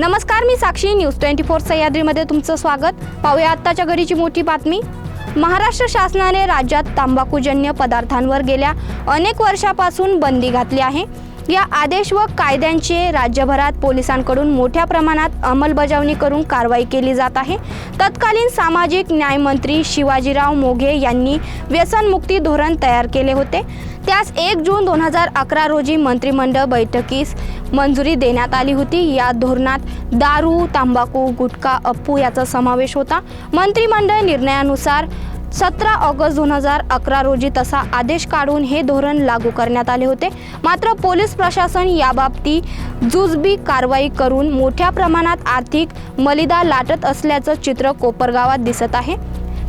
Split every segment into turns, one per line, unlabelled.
नमस्कार मी Sakshi. News twenty four सह्याद्रीमध्ये तुमचं स्वागत. पाहूया आत्ताच्या घडीची मोठी बातमी. महाराष्ट्र शासनाने राज्यात तंबाखूजन्य पदार्थांवर गेल्या अनेक वर्षापासून बंदी घातली आहे. या आदेश व कायद्यांचे राज्यभरात पोलिसांकडून मोठ्या प्रमाणात अंमलबजावणी करून कारवाई केली जात आहे. तत्कालीन सामाजिक न्यायमंत्री शिवाजीराव मोघे यांनी व्यसनमुक्ती धोरण तयार केले होते. त्यास एक जून दोन हजार अकरा रोजी मंत्रिमंडळ बैठकीस मंजुरी देण्यात आली होती. या धोरणात दारू तंबाखू गुटखा अप्पू याचा समावेश होता. मंत्रिमंडळ निर्णयानुसार सतरा ऑगस्ट दोन हजार अकरा रोजी तसा आदेश काढून हे धोरण लागू करण्यात आले होते. मात्र पोलीस प्रशासन याबाबती जुजबी कारवाई करून मोठ्या प्रमाणात आर्थिक मलिदा लाटत असल्याचं चित्र कोपरगावात दिसत आहे.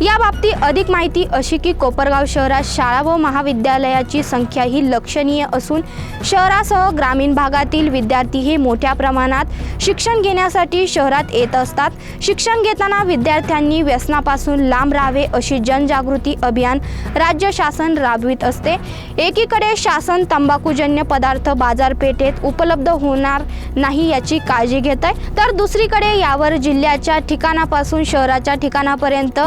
याबाबतीत अधिक माहिती अशी की कोपरगाव शहरात शाळा व महाविद्यालयाची संख्या ही लक्षणीय असून शहरासह ग्रामीण भागातील विद्यार्थी हे मोठ्या प्रमाणात शिक्षण घेण्यासाठी शहरात येत असतात. शिक्षण घेताना विद्यार्थ्यांनी व्यसनापासून लांब राहावे अशी जनजागृती अभियान राज्य शासन राबवित असते. एकीकडे शासन तंबाखूजन्य पदार्थ बाजारपेठेत उपलब्ध होणार नाही याची काळजी घेत आहे तर दुसरीकडे यावर जिल्ह्याच्या ठिकाणापासून शहराच्या ठिकाणापर्यंत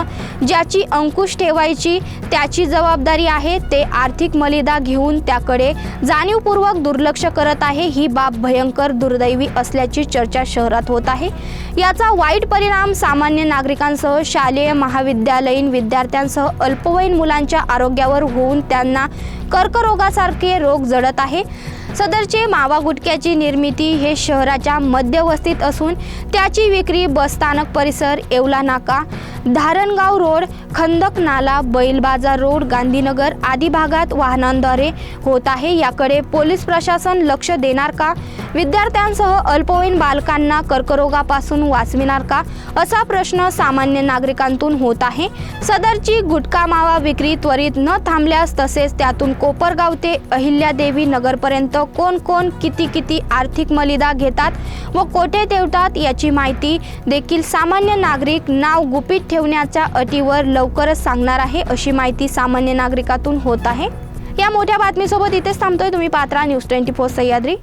ज्याची अंकुश ठेवायची त्याची जबाबदारी आहे ते आर्थिक मलिदा घेऊन त्याकडे जाणीवपूर्वक दुर्लक्ष करत आहे. ही बाब भयंकर दुर्दैवी असल्याची चर्चा शहरात होत आहे. याचा वाईट परिणाम सामान्य नागरिकांसह शालेय महाविद्यालयीन विद्यार्थ्यांसह अल्पवयीन मुलांच्या आरोग्यावर होऊन त्यांना कर्करोगासारखे रोग जडत आहे. सदरचे मावा गुटख्याची निर्मिती हे शहराच्या मध्यवस्तीत असून त्याची विक्री बसस्थानक परिसर येवला नाका धारणगाव रोड खंदक नाला बैलबाजार रोड गांधीनगर आदी भागात वाहनांद्वारे होत आहे. याकडे पोलीस प्रशासन लक्ष देणार का? विद्यार्थ्यांसह अल्पवयीन बालकांना कर्करोगापासून वाचविणार का? असा प्रश्न सामान्य नागरिकांतून होत आहे. सदरची गुटखा मावा विक्री त्वरित न थांबल्यास तसेच त्यातून कोपरगाव ते अहिल्यादेवी नगरपर्यंत कोण कोण किती किती आर्थिक मलिदा घेतात व कोठे ठेवतात याची माहिती देखील सामान्य नागरिक नाव गुपित ठेवण्याच्या अटी अटीवर लवकरच सांगणार आहे अशी माहिती सामान्य नागरिकातून होत आहे. या मोठ्या बातमीसोबत इथेच थांबतोय तुम्ही पात्रा न्यूज ट्वेंटी फोर सह्याद्री.